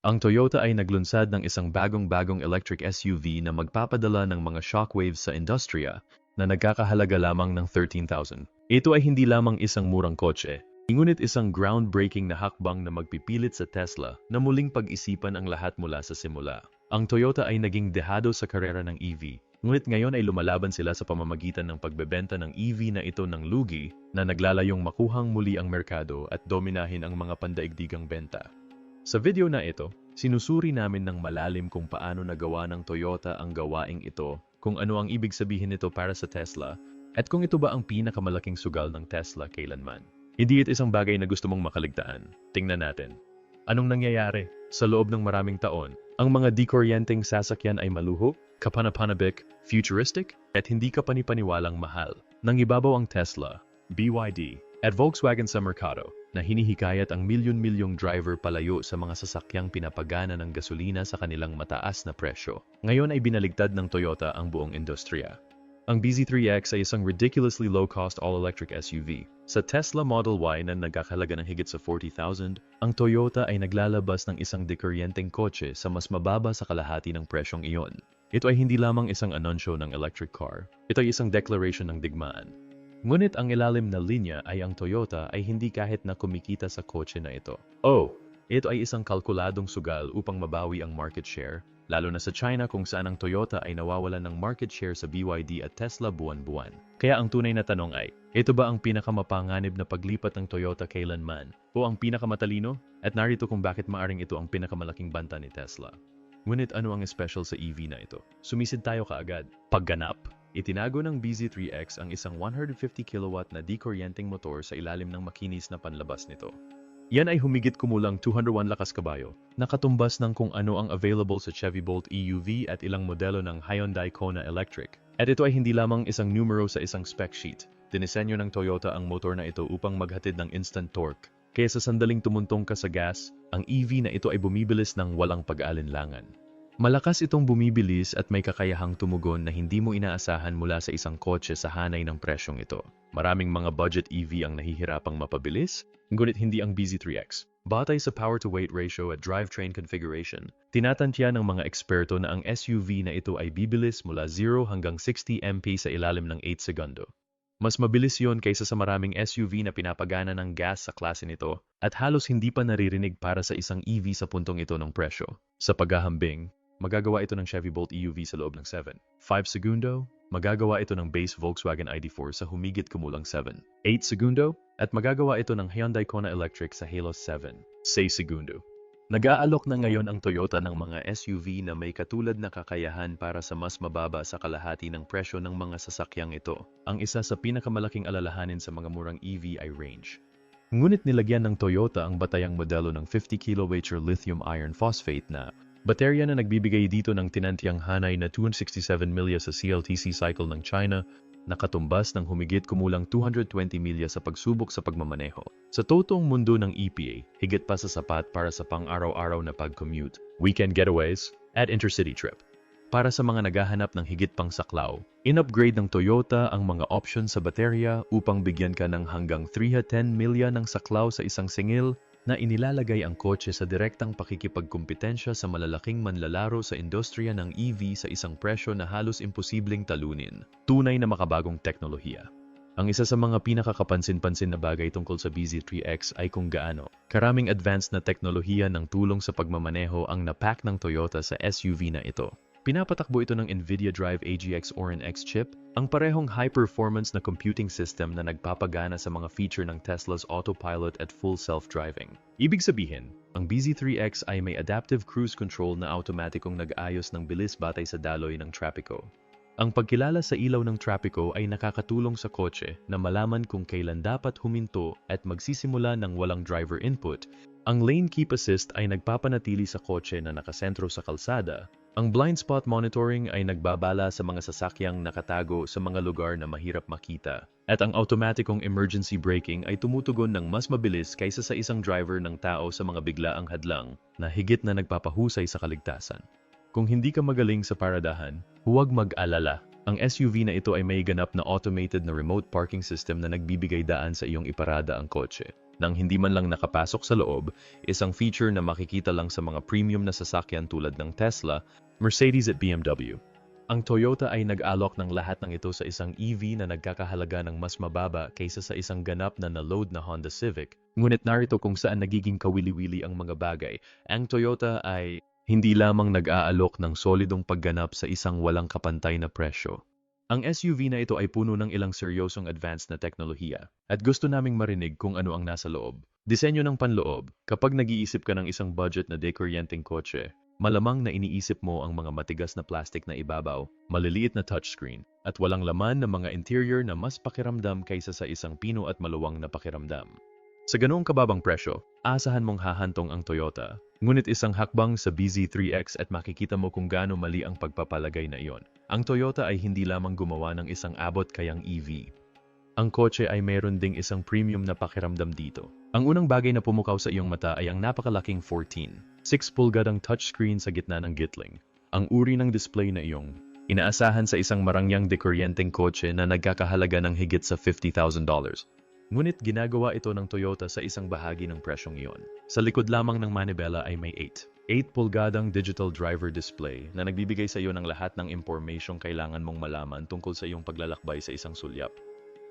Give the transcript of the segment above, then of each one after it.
Ang Toyota ay naglunsad ng isang bagong-bagong electric SUV na magpapadala ng mga shockwaves sa industriya na nagkakahalaga lamang ng 13,000. Ito ay hindi lamang isang murang kotse, ngunit isang groundbreaking na hakbang na magpipilit sa Tesla na muling pag-isipan ang lahat mula sa simula. Ang Toyota ay naging dehado sa karera ng EV, ngunit ngayon ay lumalaban sila sa pamamagitan ng pagbebenta ng EV na ito ng lugi na naglalayong makuhang muli ang merkado at dominahin ang mga pandaigdigang benta. Sa video na ito, sinusuri namin ng malalim kung paano nagawa ng Toyota ang gawaing ito, kung ano ang ibig sabihin nito para sa Tesla, at kung ito ba ang pinakamalaking sugal ng Tesla kailanman. Hindi ito isang bagay na gusto mong makaligtaan. Tingnan natin. Anong nangyayari? Sa loob ng maraming taon, ang mga dikoryenteng sasakyan ay maluho, kapanapanabik, futuristic, at hindi ka panipaniwalang mahal. Nang ibabaw ang Tesla, BYD, at Volkswagen sa merkado, na hinihikayat ang milyon-milyong driver palayo sa mga sasakyang pinapagana ng gasolina sa kanilang mataas na presyo. Ngayon ay binaligtad ng Toyota ang buong industriya. Ang BZ3X ay isang ridiculously low-cost all-electric SUV. Sa Tesla Model Y na nagkakalaga ng higit sa 40,000, ang Toyota ay naglalabas ng isang dekuryenteng kotse sa mas mababa sa kalahati ng presyong iyon. Ito ay hindi lamang isang anunsyo ng electric car. Ito ay isang declaration ng digmaan. Ngunit ang ilalim na linya ay ang Toyota ay hindi kahit na kumikita sa kotse na ito. Oh, ito ay isang kalkuladong sugal upang mabawi ang market share, lalo na sa China kung saan ang Toyota ay nawawalan ng market share sa BYD at Tesla buwan-buwan. Kaya ang tunay na tanong ay, ito ba ang pinakamapanganib na paglipat ng Toyota kailanman o ang pinakamatalino? At narito kung bakit maaring ito ang pinakamalaking banta ni Tesla. Ngunit ano ang special sa EV na ito? Sumisid tayo kaagad. Pagganap, Itinago ng BZ3X ang isang 150 kW na dekuryenteng motor sa ilalim ng makinis na panlabas nito. Yan ay humigit kumulang 201 lakas kabayo, nakatumbas ng kung ano ang available sa Chevy Bolt EUV at ilang modelo ng Hyundai Kona Electric. At ito ay hindi lamang isang numero sa isang spec sheet. Dinisenyo ng Toyota ang motor na ito upang maghatid ng instant torque. Kaya sa sandaling tumuntong ka sa gas, ang EV na ito ay bumibilis ng walang pag-alinlangan. Malakas itong bumibilis at may kakayahang tumugon na hindi mo inaasahan mula sa isang kotse sa hanay ng presyong ito. Maraming mga budget EV ang nahihirapang mapabilis, ngunit hindi ang BZ3X. Batay sa power-to-weight ratio at drivetrain configuration, tinatantya ng mga eksperto na ang SUV na ito ay bibilis mula 0 hanggang 60 MP sa ilalim ng 8 segundo. Mas mabilis yon kaysa sa maraming SUV na pinapagana ng gas sa klase nito at halos hindi pa naririnig para sa isang EV sa puntong ito ng presyo. Sa paghahambing, magagawa ito ng Chevy Bolt EUV sa loob ng 7. 5 segundo, magagawa ito ng base Volkswagen ID4 sa humigit kumulang 7. 8 segundo, at magagawa ito ng Hyundai Kona Electric sa Halo 7. 6 segundo. Nag-aalok na ngayon ang Toyota ng mga SUV na may katulad na kakayahan para sa mas mababa sa kalahati ng presyo ng mga sasakyang ito. Ang isa sa pinakamalaking alalahanin sa mga murang EV ay range. Ngunit nilagyan ng Toyota ang batayang modelo ng 50 kWh lithium iron phosphate na Baterya na nagbibigay dito ng tinantiyang hanay na 267 milya sa CLTC cycle ng China, nakatumbas ng humigit kumulang 220 milya sa pagsubok sa pagmamaneho. Sa totoong mundo ng EPA, higit pa sa sapat para sa pang-araw-araw na pag-commute, weekend getaways, at intercity trip. Para sa mga naghahanap ng higit pang saklaw, in-upgrade ng Toyota ang mga option sa baterya upang bigyan ka ng hanggang 310 milya ng saklaw sa isang singil na inilalagay ang kotse sa direktang pakikipagkumpetensya sa malalaking manlalaro sa industriya ng EV sa isang presyo na halos imposibleng talunin. Tunay na makabagong teknolohiya. Ang isa sa mga pinakakapansin-pansin na bagay tungkol sa BZ3X ay kung gaano karaming advanced na teknolohiya ng tulong sa pagmamaneho ang napack ng Toyota sa SUV na ito. Pinapatakbo ito ng NVIDIA Drive AGX Orin X chip, ang parehong high-performance na computing system na nagpapagana sa mga feature ng Tesla's autopilot at full self-driving. Ibig sabihin, ang BZ3X ay may adaptive cruise control na automatikong nag-ayos ng bilis batay sa daloy ng Trapico. Ang pagkilala sa ilaw ng Trapico ay nakakatulong sa kotse na malaman kung kailan dapat huminto at magsisimula ng walang driver input. Ang Lane Keep Assist ay nagpapanatili sa kotse na nakasentro sa kalsada ang blind spot monitoring ay nagbabala sa mga sasakyang nakatago sa mga lugar na mahirap makita. At ang automatikong emergency braking ay tumutugon ng mas mabilis kaysa sa isang driver ng tao sa mga biglaang hadlang na higit na nagpapahusay sa kaligtasan. Kung hindi ka magaling sa paradahan, huwag mag-alala. Ang SUV na ito ay may ganap na automated na remote parking system na nagbibigay daan sa iyong iparada ang kotse. Nang hindi man lang nakapasok sa loob, isang feature na makikita lang sa mga premium na sasakyan tulad ng Tesla, Mercedes at BMW. Ang Toyota ay nag-alok ng lahat ng ito sa isang EV na nagkakahalaga ng mas mababa kaysa sa isang ganap na na-load na Honda Civic. Ngunit narito kung saan nagiging kawili-wili ang mga bagay. Ang Toyota ay hindi lamang nag-aalok ng solidong pagganap sa isang walang kapantay na presyo. Ang SUV na ito ay puno ng ilang seryosong advanced na teknolohiya at gusto naming marinig kung ano ang nasa loob. Disenyo ng panloob, kapag nag-iisip ka ng isang budget na dekuryenteng kotse, Malamang na iniisip mo ang mga matigas na plastic na ibabaw, maliliit na touchscreen, at walang laman na mga interior na mas pakiramdam kaysa sa isang pino at maluwang na pakiramdam. Sa ganoong kababang presyo, asahan mong hahantong ang Toyota. Ngunit isang hakbang sa BZ3X at makikita mo kung gaano mali ang pagpapalagay na iyon. Ang Toyota ay hindi lamang gumawa ng isang abot kayang EV. Ang kotse ay mayroon ding isang premium na pakiramdam dito. Ang unang bagay na pumukaw sa iyong mata ay ang napakalaking 14 6 pulgadang touchscreen sa gitna ng gitling. Ang uri ng display na iyong inaasahan sa isang marangyang dekuryenteng kotse na nagkakahalaga ng higit sa $50,000. Ngunit ginagawa ito ng Toyota sa isang bahagi ng presyong iyon. Sa likod lamang ng manibela ay may 8. 8 pulgadang digital driver display na nagbibigay sa iyo ng lahat ng impormasyong kailangan mong malaman tungkol sa iyong paglalakbay sa isang sulyap.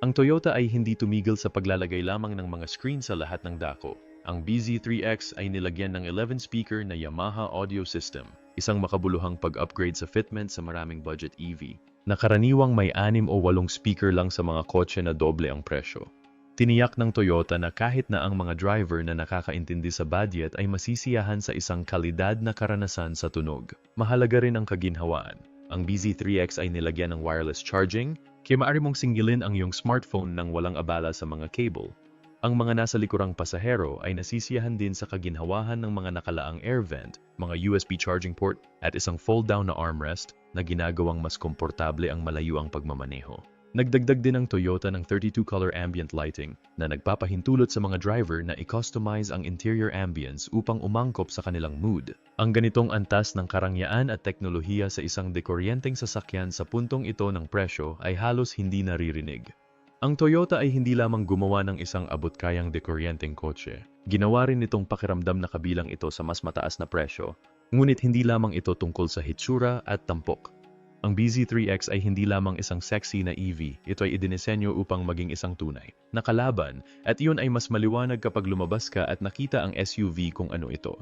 Ang Toyota ay hindi tumigil sa paglalagay lamang ng mga screen sa lahat ng dako. Ang BZ3X ay nilagyan ng 11-speaker na Yamaha audio system, isang makabuluhang pag-upgrade sa fitment sa maraming budget EV, na karaniwang may 6 o 8 speaker lang sa mga kotse na doble ang presyo. Tiniyak ng Toyota na kahit na ang mga driver na nakakaintindi sa budget ay masisiyahan sa isang kalidad na karanasan sa tunog. Mahalaga rin ang kaginhawaan. Ang BZ3X ay nilagyan ng wireless charging, kaya maaari mong singilin ang iyong smartphone nang walang abala sa mga cable ang mga nasa likurang pasahero ay nasisiyahan din sa kaginhawahan ng mga nakalaang air vent, mga USB charging port, at isang fold-down na armrest na ginagawang mas komportable ang malayo ang pagmamaneho. Nagdagdag din ang Toyota ng 32-color ambient lighting na nagpapahintulot sa mga driver na i-customize ang interior ambience upang umangkop sa kanilang mood. Ang ganitong antas ng karangyaan at teknolohiya sa isang dekoryenteng sasakyan sa puntong ito ng presyo ay halos hindi naririnig. Ang Toyota ay hindi lamang gumawa ng isang abot-kayang dekuryenteng kotse. Ginawa rin nitong pakiramdam na kabilang ito sa mas mataas na presyo, ngunit hindi lamang ito tungkol sa hitsura at tampok. Ang BZ3X ay hindi lamang isang sexy na EV, ito ay idinisenyo upang maging isang tunay. Nakalaban, at iyon ay mas maliwanag kapag lumabas ka at nakita ang SUV kung ano ito.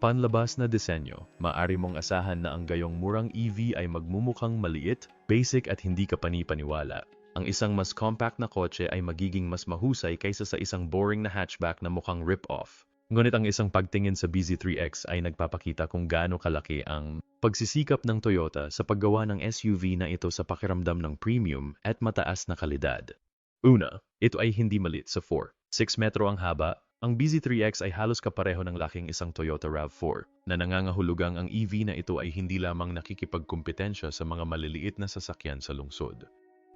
Panlabas na disenyo, maari mong asahan na ang gayong murang EV ay magmumukhang maliit, basic at hindi ka panipaniwala ang isang mas compact na kotse ay magiging mas mahusay kaysa sa isang boring na hatchback na mukhang rip-off. Ngunit ang isang pagtingin sa BZ3X ay nagpapakita kung gaano kalaki ang pagsisikap ng Toyota sa paggawa ng SUV na ito sa pakiramdam ng premium at mataas na kalidad. Una, ito ay hindi malit sa 4. 6 metro ang haba, ang BZ3X ay halos kapareho ng laking isang Toyota RAV4 na nangangahulugang ang EV na ito ay hindi lamang nakikipagkumpetensya sa mga maliliit na sasakyan sa lungsod.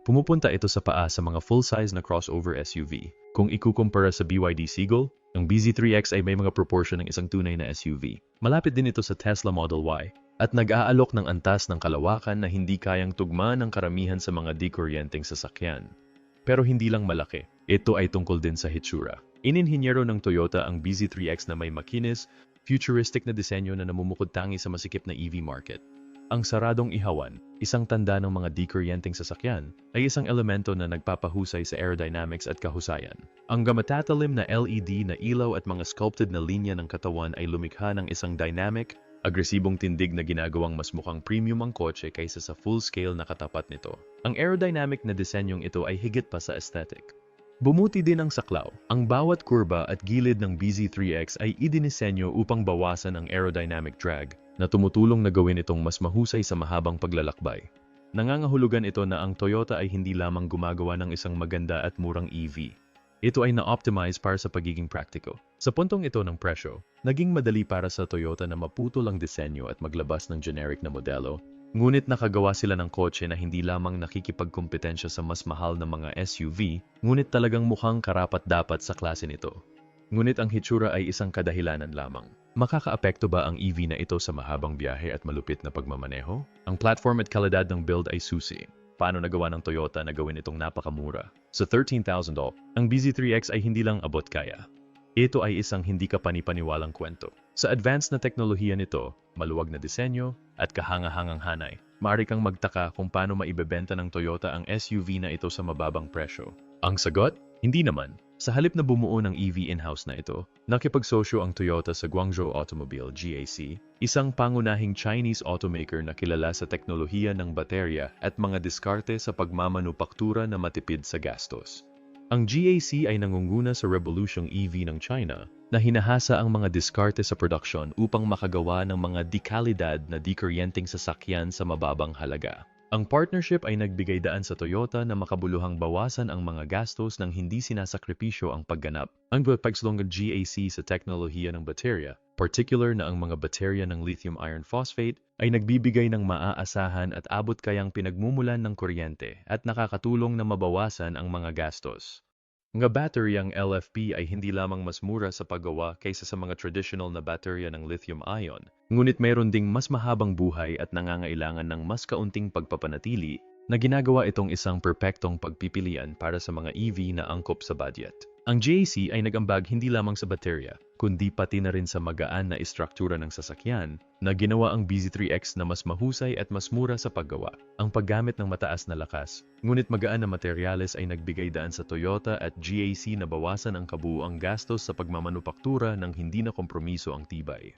Pumupunta ito sa paa sa mga full-size na crossover SUV. Kung ikukumpara sa BYD Seagull, ang BZ3X ay may mga proportion ng isang tunay na SUV. Malapit din ito sa Tesla Model Y at nag-aalok ng antas ng kalawakan na hindi kayang tugma ng karamihan sa mga dekuryenteng sasakyan. Pero hindi lang malaki, ito ay tungkol din sa hitsura. Ininhinyero ng Toyota ang BZ3X na may makinis, futuristic na disenyo na namumukod tangi sa masikip na EV market. Ang saradong ihawan, isang tanda ng mga dekuryenteng sasakyan, ay isang elemento na nagpapahusay sa aerodynamics at kahusayan. Ang gamatatalim na LED na ilaw at mga sculpted na linya ng katawan ay lumikha ng isang dynamic, agresibong tindig na ginagawang mas mukhang premium ang kotse kaysa sa full-scale na katapat nito. Ang aerodynamic na disenyong ito ay higit pa sa aesthetic. Bumuti din ang saklaw. Ang bawat kurba at gilid ng BZ3X ay idinisenyo upang bawasan ang aerodynamic drag na tumutulong na gawin itong mas mahusay sa mahabang paglalakbay. Nangangahulugan ito na ang Toyota ay hindi lamang gumagawa ng isang maganda at murang EV. Ito ay na-optimize para sa pagiging praktiko. Sa puntong ito ng presyo, naging madali para sa Toyota na maputol ang disenyo at maglabas ng generic na modelo, ngunit nakagawa sila ng kotse na hindi lamang nakikipagkompetensya sa mas mahal na mga SUV, ngunit talagang mukhang karapat-dapat sa klase nito. Ngunit ang hitsura ay isang kadahilanan lamang. Makakaapekto ba ang EV na ito sa mahabang biyahe at malupit na pagmamaneho? Ang platform at kalidad ng build ay susi. Paano nagawa ng Toyota na gawin itong napakamura? Sa $13,000, ang BZ3X ay hindi lang abot kaya. Ito ay isang hindi kapanipaniwalang kwento. Sa advanced na teknolohiya nito, maluwag na disenyo, at kahangahangang hanay, maaari kang magtaka kung paano maibebenta ng Toyota ang SUV na ito sa mababang presyo. Ang sagot? Hindi naman. Sa halip na bumuo ng EV in-house na ito, nakipagsosyo ang Toyota sa Guangzhou Automobile GAC, isang pangunahing Chinese automaker na kilala sa teknolohiya ng baterya at mga diskarte sa pagmamanupaktura na matipid sa gastos. Ang GAC ay nangunguna sa revolusyong EV ng China na hinahasa ang mga diskarte sa production upang makagawa ng mga dekalidad na dikuryenteng sasakyan sa mababang halaga. Ang partnership ay nagbigay daan sa Toyota na makabuluhang bawasan ang mga gastos nang hindi sinasakripisyo ang pagganap. Ang pagpagslong ng GAC sa teknolohiya ng baterya, particular na ang mga baterya ng lithium iron phosphate, ay nagbibigay ng maaasahan at abot kayang pinagmumulan ng kuryente at nakakatulong na mabawasan ang mga gastos. Nga battery ang LFP ay hindi lamang mas mura sa paggawa kaysa sa mga traditional na baterya ng lithium-ion, ngunit mayroon ding mas mahabang buhay at nangangailangan ng mas kaunting pagpapanatili na ginagawa itong isang perpektong pagpipilian para sa mga EV na angkop sa budget. Ang GAC ay nagambag hindi lamang sa baterya, kundi pati na rin sa magaan na istruktura ng sasakyan na ginawa ang BZ3X na mas mahusay at mas mura sa paggawa. Ang paggamit ng mataas na lakas, ngunit magaan na materyales ay nagbigay daan sa Toyota at GAC na bawasan ang kabuuang gastos sa pagmamanupaktura ng hindi na kompromiso ang tibay.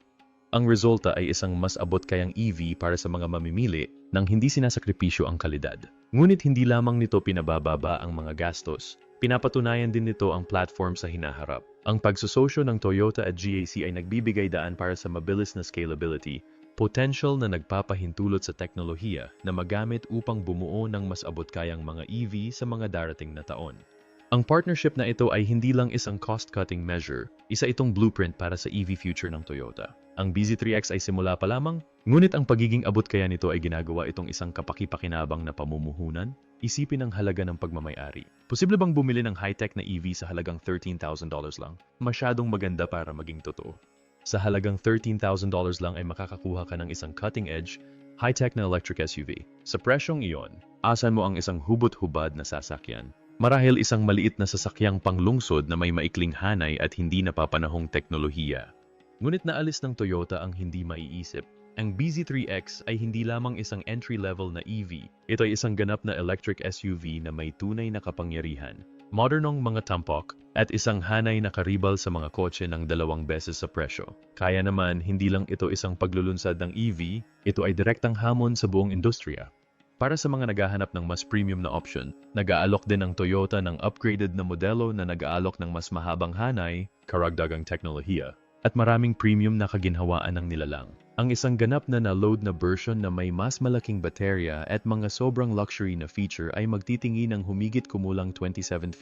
Ang resulta ay isang mas abot kayang EV para sa mga mamimili nang hindi sinasakripisyo ang kalidad. Ngunit hindi lamang nito pinabababa ang mga gastos, Pinapatunayan din nito ang platform sa hinaharap. Ang pagsusosyo ng Toyota at GAC ay nagbibigay daan para sa mabilis na scalability, potential na nagpapahintulot sa teknolohiya na magamit upang bumuo ng mas abot-kayang mga EV sa mga darating na taon. Ang partnership na ito ay hindi lang isang cost-cutting measure, isa itong blueprint para sa EV future ng Toyota. Ang BZ3X ay simula pa lamang, ngunit ang pagiging abot kaya nito ay ginagawa itong isang kapakipakinabang na pamumuhunan, isipin ang halaga ng pagmamayari. Posible bang bumili ng high-tech na EV sa halagang $13,000 lang? Masyadong maganda para maging totoo. Sa halagang $13,000 lang ay makakakuha ka ng isang cutting-edge, high-tech na electric SUV. Sa presyong iyon, asan mo ang isang hubot-hubad na sasakyan. Marahil isang maliit na sasakyang panglungsod na may maikling hanay at hindi napapanahong teknolohiya. Ngunit naalis ng Toyota ang hindi maiisip ang BZ3X ay hindi lamang isang entry-level na EV. Ito ay isang ganap na electric SUV na may tunay na kapangyarihan, modernong mga tampok, at isang hanay na karibal sa mga kotse ng dalawang beses sa presyo. Kaya naman, hindi lang ito isang paglulunsad ng EV, ito ay direktang hamon sa buong industriya. Para sa mga naghahanap ng mas premium na option, nag-aalok din ang Toyota ng upgraded na modelo na nag-aalok ng mas mahabang hanay, karagdagang teknolohiya, at maraming premium na kaginhawaan ng nilalang. Ang isang ganap na na-load na version na may mas malaking baterya at mga sobrang luxury na feature ay magtitingi ng humigit kumulang $27,500.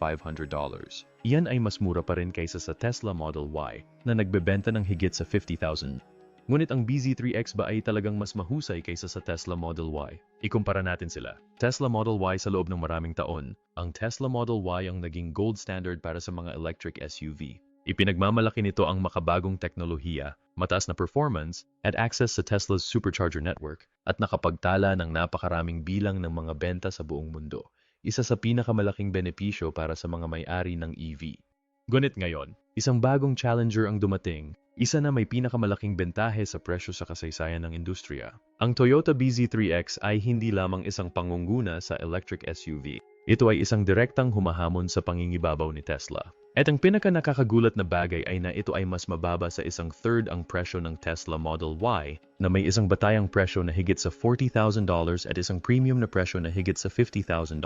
Iyan ay mas mura pa rin kaysa sa Tesla Model Y na nagbebenta ng higit sa $50,000. Ngunit ang BZ3X ba ay talagang mas mahusay kaysa sa Tesla Model Y? Ikumpara natin sila. Tesla Model Y sa loob ng maraming taon, ang Tesla Model Y ang naging gold standard para sa mga electric SUV. Ipinagmamalaki nito ang makabagong teknolohiya, mataas na performance, at access sa Tesla's supercharger network, at nakapagtala ng napakaraming bilang ng mga benta sa buong mundo. Isa sa pinakamalaking benepisyo para sa mga may-ari ng EV. Gunit ngayon, isang bagong challenger ang dumating, isa na may pinakamalaking bentahe sa presyo sa kasaysayan ng industriya. Ang Toyota BZ3X ay hindi lamang isang pangunguna sa electric SUV. Ito ay isang direktang humahamon sa pangingibabaw ni Tesla. At ang pinaka nakakagulat na bagay ay na ito ay mas mababa sa isang third ang presyo ng Tesla Model Y na may isang batayang presyo na higit sa $40,000 at isang premium na presyo na higit sa $50,000.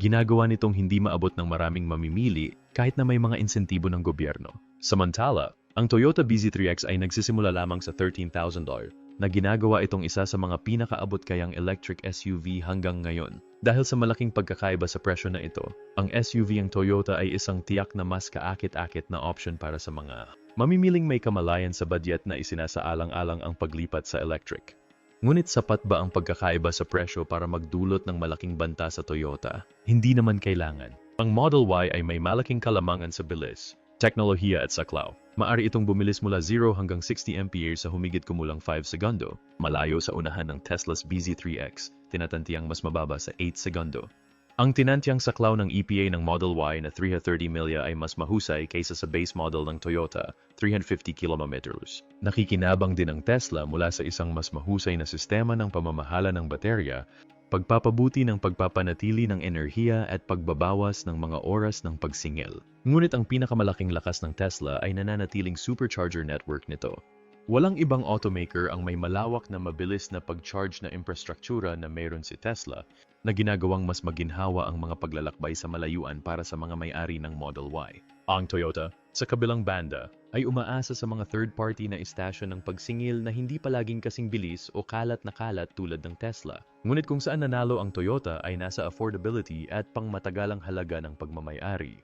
Ginagawa nitong hindi maabot ng maraming mamimili kahit na may mga insentibo ng gobyerno. Samantala, ang Toyota BZ3X ay nagsisimula lamang sa $13,000 na ginagawa itong isa sa mga pinakaabot kayang electric SUV hanggang ngayon. Dahil sa malaking pagkakaiba sa presyo na ito, ang SUV ang Toyota ay isang tiyak na mas kaakit-akit na option para sa mga mamimiling may kamalayan sa budget na isinasaalang-alang ang paglipat sa electric. Ngunit sapat ba ang pagkakaiba sa presyo para magdulot ng malaking banta sa Toyota? Hindi naman kailangan. Ang Model Y ay may malaking kalamangan sa bilis, teknolohiya at saklaw. Maari itong bumilis mula 0 hanggang 60 mph sa humigit kumulang 5 segundo, malayo sa unahan ng Tesla's BZ3X, tinatantiyang mas mababa sa 8 segundo. Ang tinantyang saklaw ng EPA ng Model Y na 330 milya ay mas mahusay kaysa sa base model ng Toyota, 350 kilometers. Nakikinabang din ang Tesla mula sa isang mas mahusay na sistema ng pamamahala ng baterya, pagpapabuti ng pagpapanatili ng enerhiya at pagbabawas ng mga oras ng pagsingil. Ngunit ang pinakamalaking lakas ng Tesla ay nananatiling supercharger network nito. Walang ibang automaker ang may malawak na mabilis na pag-charge na infrastruktura na mayroon si Tesla na ginagawang mas maginhawa ang mga paglalakbay sa malayuan para sa mga may-ari ng Model Y. Ang Toyota, sa kabilang banda, ay umaasa sa mga third-party na istasyon ng pagsingil na hindi palaging kasing bilis o kalat na kalat tulad ng Tesla. Ngunit kung saan nanalo ang Toyota ay nasa affordability at pangmatagalang halaga ng pagmamayari.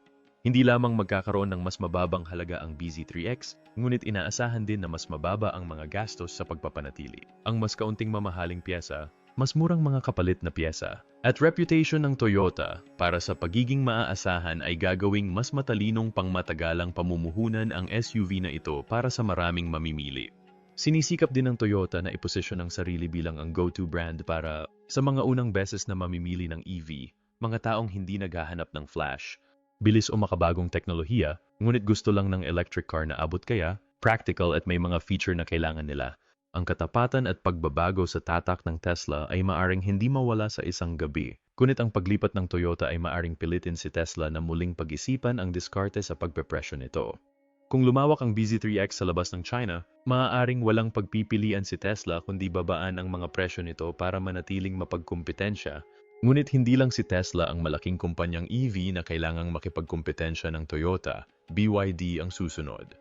Hindi lamang magkakaroon ng mas mababang halaga ang BZ3X, ngunit inaasahan din na mas mababa ang mga gastos sa pagpapanatili. Ang mas kaunting mamahaling pyesa, mas murang mga kapalit na pyesa. At reputation ng Toyota para sa pagiging maaasahan ay gagawing mas matalinong pangmatagalang pamumuhunan ang SUV na ito para sa maraming mamimili. Sinisikap din ng Toyota na iposisyon ang sarili bilang ang go-to brand para sa mga unang beses na mamimili ng EV, mga taong hindi naghahanap ng flash, bilis o makabagong teknolohiya, ngunit gusto lang ng electric car na abot kaya, practical at may mga feature na kailangan nila. Ang katapatan at pagbabago sa tatak ng Tesla ay maaring hindi mawala sa isang gabi, kunit ang paglipat ng Toyota ay maaring pilitin si Tesla na muling pag-isipan ang diskarte sa pagpepresyo nito. Kung lumawak ang BZ3X sa labas ng China, maaaring walang pagpipilian si Tesla kundi babaan ang mga presyo nito para manatiling mapagkumpetensya Ngunit hindi lang si Tesla ang malaking kumpanyang EV na kailangang makipagkumpetensya ng Toyota, BYD ang susunod.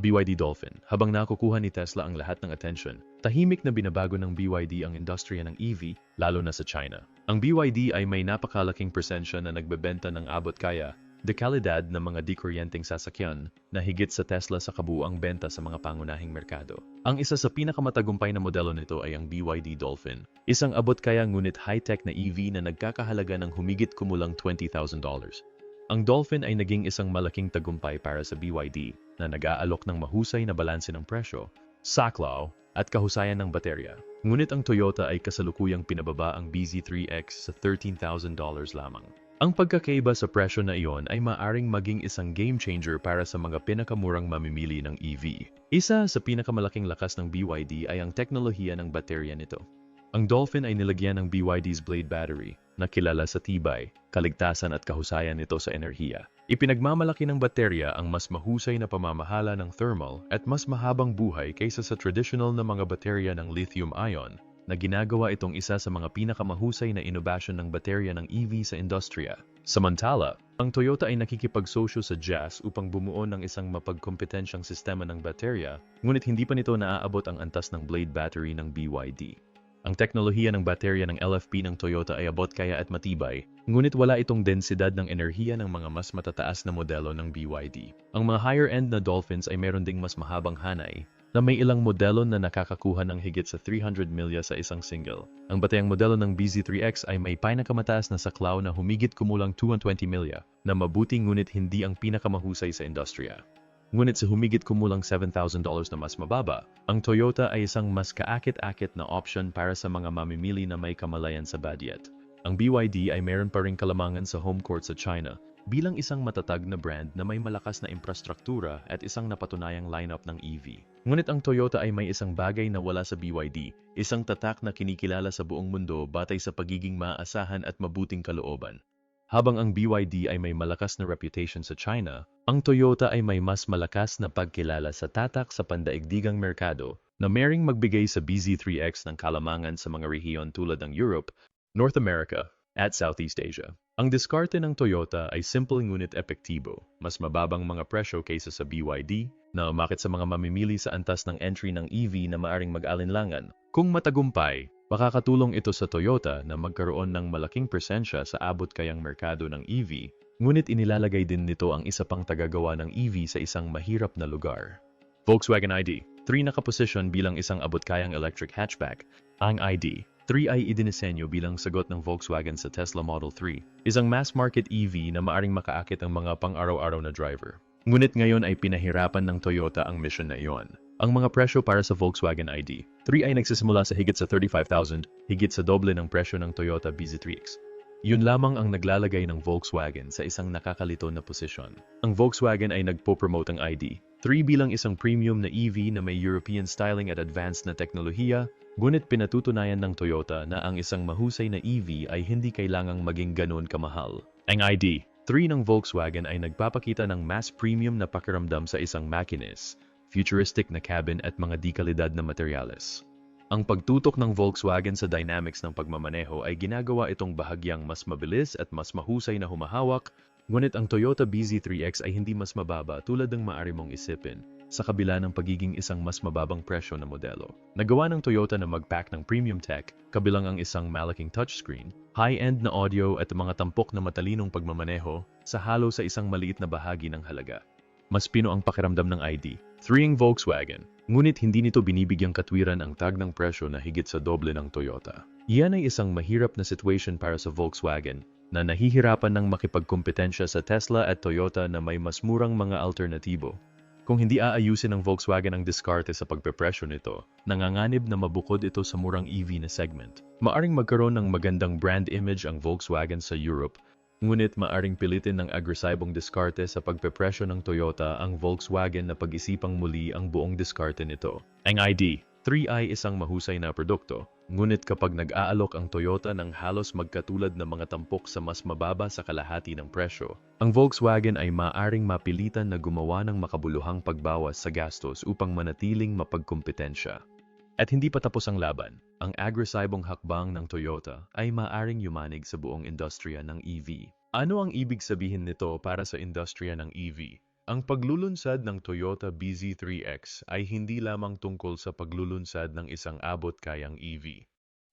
BYD Dolphin, habang nakukuha ni Tesla ang lahat ng attention, tahimik na binabago ng BYD ang industriya ng EV, lalo na sa China. Ang BYD ay may napakalaking presensya na nagbebenta ng abot kaya dekalidad ng mga dikuryenteng sasakyan na higit sa Tesla sa kabuuang benta sa mga pangunahing merkado. Ang isa sa pinakamatagumpay na modelo nito ay ang BYD Dolphin, isang abot kaya ngunit high-tech na EV na nagkakahalaga ng humigit kumulang $20,000. Ang Dolphin ay naging isang malaking tagumpay para sa BYD na nag-aalok ng mahusay na balanse ng presyo, saklaw, at kahusayan ng baterya. Ngunit ang Toyota ay kasalukuyang pinababa ang BZ3X sa $13,000 lamang. Ang pagkakaiba sa presyo na iyon ay maaring maging isang game changer para sa mga pinakamurang mamimili ng EV. Isa sa pinakamalaking lakas ng BYD ay ang teknolohiya ng baterya nito. Ang Dolphin ay nilagyan ng BYD's Blade Battery na kilala sa tibay, kaligtasan at kahusayan nito sa enerhiya. Ipinagmamalaki ng baterya ang mas mahusay na pamamahala ng thermal at mas mahabang buhay kaysa sa traditional na mga baterya ng lithium-ion na ginagawa itong isa sa mga pinakamahusay na inobasyon ng baterya ng EV sa industriya. Samantala, ang Toyota ay nakikipagsosyo sa Jazz upang bumuo ng isang mapagkompetensyang sistema ng baterya, ngunit hindi pa nito naaabot ang antas ng blade battery ng BYD. Ang teknolohiya ng baterya ng LFP ng Toyota ay abot kaya at matibay, ngunit wala itong densidad ng enerhiya ng mga mas matataas na modelo ng BYD. Ang mga higher-end na Dolphins ay meron ding mas mahabang hanay, na may ilang modelo na nakakakuha ng higit sa 300 milya sa isang single. Ang batayang modelo ng BZ3X ay may pinakamataas na saklaw na humigit kumulang 220 milya, na mabuti ngunit hindi ang pinakamahusay sa industriya. Ngunit sa humigit kumulang $7,000 na mas mababa, ang Toyota ay isang mas kaakit-akit na option para sa mga mamimili na may kamalayan sa budget. Ang BYD ay meron pa ring kalamangan sa home court sa China bilang isang matatag na brand na may malakas na infrastruktura at isang napatunayang lineup ng EV. Ngunit ang Toyota ay may isang bagay na wala sa BYD, isang tatak na kinikilala sa buong mundo batay sa pagiging maaasahan at mabuting kalooban. Habang ang BYD ay may malakas na reputation sa China, ang Toyota ay may mas malakas na pagkilala sa tatak sa pandaigdigang merkado na maring magbigay sa BZ3X ng kalamangan sa mga rehiyon tulad ng Europe, North America, at Southeast Asia. Ang diskarte ng Toyota ay simple ngunit epektibo, mas mababang mga presyo kaysa sa BYD, na umakit sa mga mamimili sa antas ng entry ng EV na maaring mag-alinlangan. Kung matagumpay, makakatulong ito sa Toyota na magkaroon ng malaking presensya sa abot kayang merkado ng EV, ngunit inilalagay din nito ang isa pang tagagawa ng EV sa isang mahirap na lugar. Volkswagen ID 3 nakaposisyon bilang isang abot kayang electric hatchback, ang ID 3 ay idinisenyo bilang sagot ng Volkswagen sa Tesla Model 3, isang mass-market EV na maaring makaakit ang mga pang-araw-araw na driver. Ngunit ngayon ay pinahirapan ng Toyota ang mission na iyon. Ang mga presyo para sa Volkswagen ID, 3 ay nagsisimula sa higit sa 35,000, higit sa doble ng presyo ng Toyota BZ3X. Yun lamang ang naglalagay ng Volkswagen sa isang nakakalito na posisyon. Ang Volkswagen ay nagpo-promote ang ID. 3 bilang isang premium na EV na may European styling at advanced na teknolohiya, ngunit pinatutunayan ng Toyota na ang isang mahusay na EV ay hindi kailangang maging ganoon kamahal. Ang ID, 3 ng Volkswagen ay nagpapakita ng mass premium na pakiramdam sa isang makinis, futuristic na cabin at mga dikalidad na materyales. Ang pagtutok ng Volkswagen sa dynamics ng pagmamaneho ay ginagawa itong bahagyang mas mabilis at mas mahusay na humahawak, ngunit ang Toyota BZ3X ay hindi mas mababa tulad ng maaari mong isipin, sa kabila ng pagiging isang mas mababang presyo na modelo. Nagawa ng Toyota na mag-pack ng premium tech, kabilang ang isang malaking touchscreen, high-end na audio at mga tampok na matalinong pagmamaneho sa halo sa isang maliit na bahagi ng halaga. Mas pino ang pakiramdam ng ID. 3 Volkswagen, Ngunit hindi nito binibigyang katwiran ang tag ng presyo na higit sa doble ng Toyota. Iyan ay isang mahirap na situation para sa Volkswagen na nahihirapan ng makipagkompetensya sa Tesla at Toyota na may mas murang mga alternatibo. Kung hindi aayusin ng Volkswagen ang diskarte sa pagpepresyo nito, nanganganib na mabukod ito sa murang EV na segment. Maaring magkaroon ng magandang brand image ang Volkswagen sa Europe Ngunit maaring pilitin ng agresibong diskarte sa pagpepresyo ng Toyota ang Volkswagen na pag-isipang muli ang buong diskarte nito. Ang ID, 3i isang mahusay na produkto, ngunit kapag nag-aalok ang Toyota ng halos magkatulad na mga tampok sa mas mababa sa kalahati ng presyo, ang Volkswagen ay maaring mapilitan na gumawa ng makabuluhang pagbawas sa gastos upang manatiling mapagkompetensya. At hindi pa tapos ang laban, ang agresibong hakbang ng Toyota ay maaring yumanig sa buong industriya ng EV. Ano ang ibig sabihin nito para sa industriya ng EV? Ang paglulunsad ng Toyota BZ3X ay hindi lamang tungkol sa paglulunsad ng isang abot-kayang EV.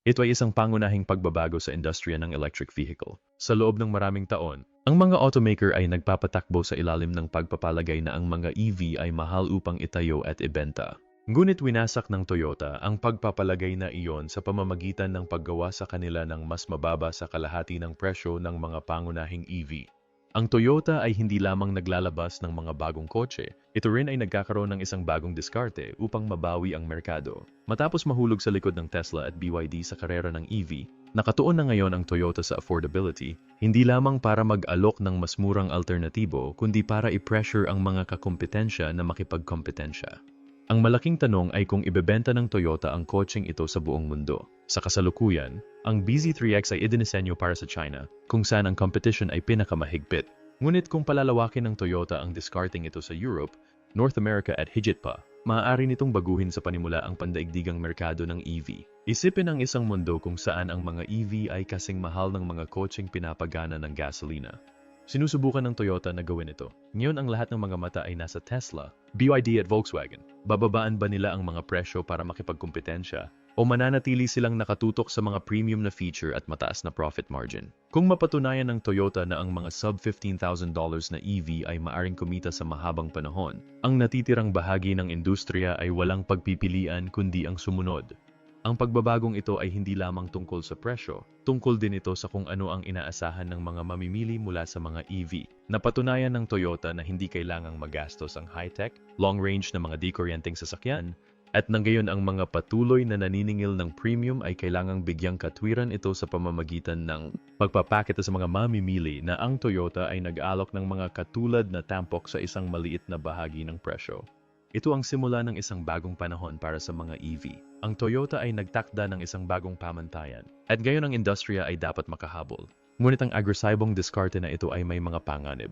Ito ay isang pangunahing pagbabago sa industriya ng electric vehicle. Sa loob ng maraming taon, ang mga automaker ay nagpapatakbo sa ilalim ng pagpapalagay na ang mga EV ay mahal upang itayo at ibenta. Ngunit winasak ng Toyota ang pagpapalagay na iyon sa pamamagitan ng paggawa sa kanila ng mas mababa sa kalahati ng presyo ng mga pangunahing EV. Ang Toyota ay hindi lamang naglalabas ng mga bagong kotse, ito rin ay nagkakaroon ng isang bagong diskarte upang mabawi ang merkado. Matapos mahulog sa likod ng Tesla at BYD sa karera ng EV, nakatuon na ngayon ang Toyota sa affordability, hindi lamang para mag-alok ng mas murang alternatibo, kundi para i-pressure ang mga kakompetensya na makipagkompetensya. Ang malaking tanong ay kung ibebenta ng Toyota ang kotseng ito sa buong mundo. Sa kasalukuyan, ang BZ3X ay idinisenyo para sa China, kung saan ang competition ay pinakamahigpit. Ngunit kung palalawakin ng Toyota ang discarding ito sa Europe, North America at higit pa, maaari nitong baguhin sa panimula ang pandaigdigang merkado ng EV. Isipin ang isang mundo kung saan ang mga EV ay kasing mahal ng mga kotseng pinapagana ng gasolina. Sinusubukan ng Toyota na gawin ito. Ngayon ang lahat ng mga mata ay nasa Tesla, BYD at Volkswagen. Bababaan ba nila ang mga presyo para makipagkumpetensya? O mananatili silang nakatutok sa mga premium na feature at mataas na profit margin? Kung mapatunayan ng Toyota na ang mga sub $15,000 na EV ay maaring kumita sa mahabang panahon, ang natitirang bahagi ng industriya ay walang pagpipilian kundi ang sumunod. Ang pagbabagong ito ay hindi lamang tungkol sa presyo, tungkol din ito sa kung ano ang inaasahan ng mga mamimili mula sa mga EV. Napatunayan ng Toyota na hindi kailangang magastos ang high-tech, long-range na mga dekoryenteng sasakyan, at nang gayon ang mga patuloy na naniningil ng premium ay kailangang bigyang katwiran ito sa pamamagitan ng pagpapakita sa mga mamimili na ang Toyota ay nag-alok ng mga katulad na tampok sa isang maliit na bahagi ng presyo. Ito ang simula ng isang bagong panahon para sa mga EV. Ang Toyota ay nagtakda ng isang bagong pamantayan, at gayon ang industriya ay dapat makahabol. Ngunit ang agresibong diskarte na ito ay may mga panganib.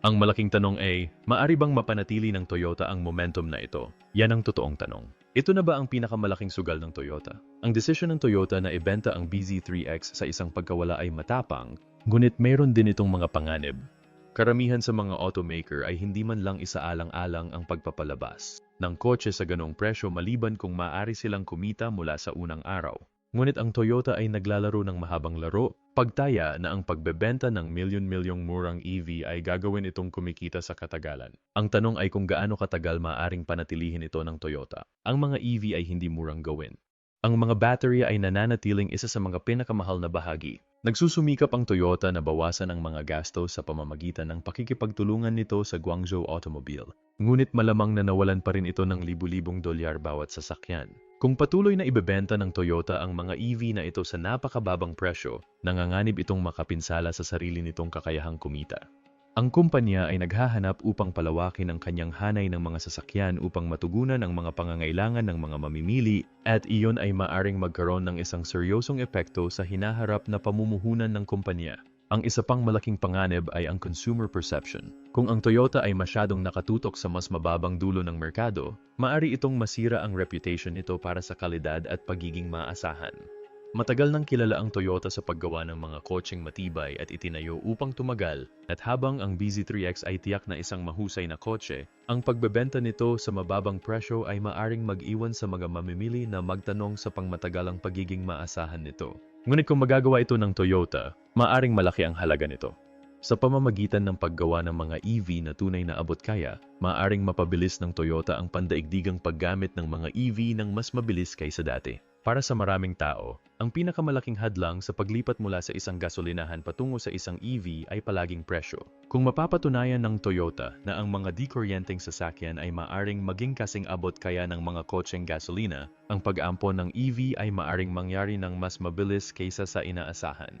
Ang malaking tanong ay, maari bang mapanatili ng Toyota ang momentum na ito? Yan ang totoong tanong. Ito na ba ang pinakamalaking sugal ng Toyota? Ang desisyon ng Toyota na ibenta ang BZ3X sa isang pagkawala ay matapang, ngunit mayroon din itong mga panganib. Karamihan sa mga automaker ay hindi man lang isaalang-alang ang pagpapalabas ng kotse sa ganong presyo maliban kung maaari silang kumita mula sa unang araw. Ngunit ang Toyota ay naglalaro ng mahabang laro, pagtaya na ang pagbebenta ng milyon-milyong murang EV ay gagawin itong kumikita sa katagalan. Ang tanong ay kung gaano katagal maaring panatilihin ito ng Toyota. Ang mga EV ay hindi murang gawin. Ang mga battery ay nananatiling isa sa mga pinakamahal na bahagi Nagsusumikap ang Toyota na bawasan ang mga gasto sa pamamagitan ng pakikipagtulungan nito sa Guangzhou Automobile. Ngunit malamang na nawalan pa rin ito ng libu-libong dolyar bawat sasakyan. Kung patuloy na ibebenta ng Toyota ang mga EV na ito sa napakababang presyo, nanganganib itong makapinsala sa sarili nitong kakayahang kumita. Ang kumpanya ay naghahanap upang palawakin ang kanyang hanay ng mga sasakyan upang matugunan ang mga pangangailangan ng mga mamimili at iyon ay maaring magkaroon ng isang seryosong epekto sa hinaharap na pamumuhunan ng kumpanya. Ang isa pang malaking panganib ay ang consumer perception. Kung ang Toyota ay masyadong nakatutok sa mas mababang dulo ng merkado, maari itong masira ang reputation nito para sa kalidad at pagiging maasahan. Matagal nang kilala ang Toyota sa paggawa ng mga kotseng matibay at itinayo upang tumagal at habang ang BZ3X ay tiyak na isang mahusay na kotse, ang pagbebenta nito sa mababang presyo ay maaring mag-iwan sa mga mamimili na magtanong sa pangmatagalang pagiging maasahan nito. Ngunit kung magagawa ito ng Toyota, maaring malaki ang halaga nito. Sa pamamagitan ng paggawa ng mga EV na tunay na abot kaya, maaring mapabilis ng Toyota ang pandaigdigang paggamit ng mga EV ng mas mabilis kaysa dati. Para sa maraming tao, ang pinakamalaking hadlang sa paglipat mula sa isang gasolinahan patungo sa isang EV ay palaging presyo. Kung mapapatunayan ng Toyota na ang mga dikuryenteng sasakyan ay maaring maging kasing abot kaya ng mga kotseng gasolina, ang pag-ampon ng EV ay maaring mangyari ng mas mabilis kaysa sa inaasahan.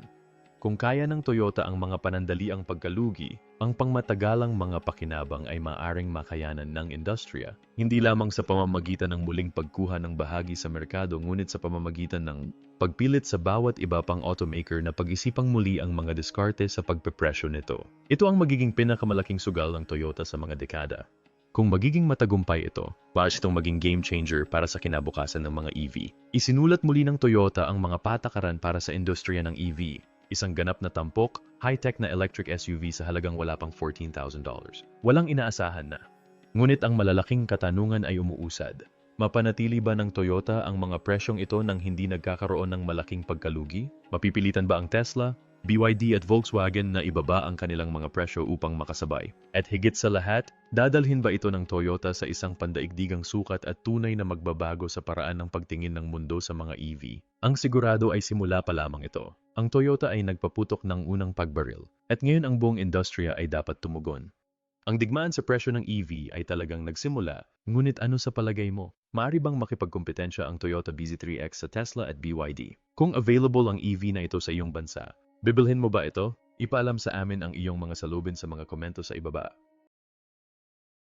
Kung kaya ng Toyota ang mga panandaliang pagkalugi, ang pangmatagalang mga pakinabang ay maaring makayanan ng industriya, hindi lamang sa pamamagitan ng muling pagkuha ng bahagi sa merkado ngunit sa pamamagitan ng pagpilit sa bawat iba pang automaker na pag-isipang muli ang mga diskarte sa pagpepresyo nito. Ito ang magiging pinakamalaking sugal ng Toyota sa mga dekada. Kung magiging matagumpay ito, maaari itong maging game changer para sa kinabukasan ng mga EV. Isinulat muli ng Toyota ang mga patakaran para sa industriya ng EV, isang ganap na tampok, high-tech na electric SUV sa halagang wala pang $14,000. Walang inaasahan na. Ngunit ang malalaking katanungan ay umuusad. Mapanatili ba ng Toyota ang mga presyong ito nang hindi nagkakaroon ng malaking pagkalugi? Mapipilitan ba ang Tesla, BYD at Volkswagen na ibaba ang kanilang mga presyo upang makasabay? At higit sa lahat, dadalhin ba ito ng Toyota sa isang pandaigdigang sukat at tunay na magbabago sa paraan ng pagtingin ng mundo sa mga EV? Ang sigurado ay simula pa lamang ito. Ang Toyota ay nagpaputok ng unang pagbaril, at ngayon ang buong industriya ay dapat tumugon. Ang digmaan sa presyo ng EV ay talagang nagsimula, ngunit ano sa palagay mo? Maari bang makipagkompetensya ang Toyota BZ3X sa Tesla at BYD? Kung available ang EV na ito sa iyong bansa, bibilhin mo ba ito? Ipaalam sa amin ang iyong mga salubin sa mga komento sa ibaba.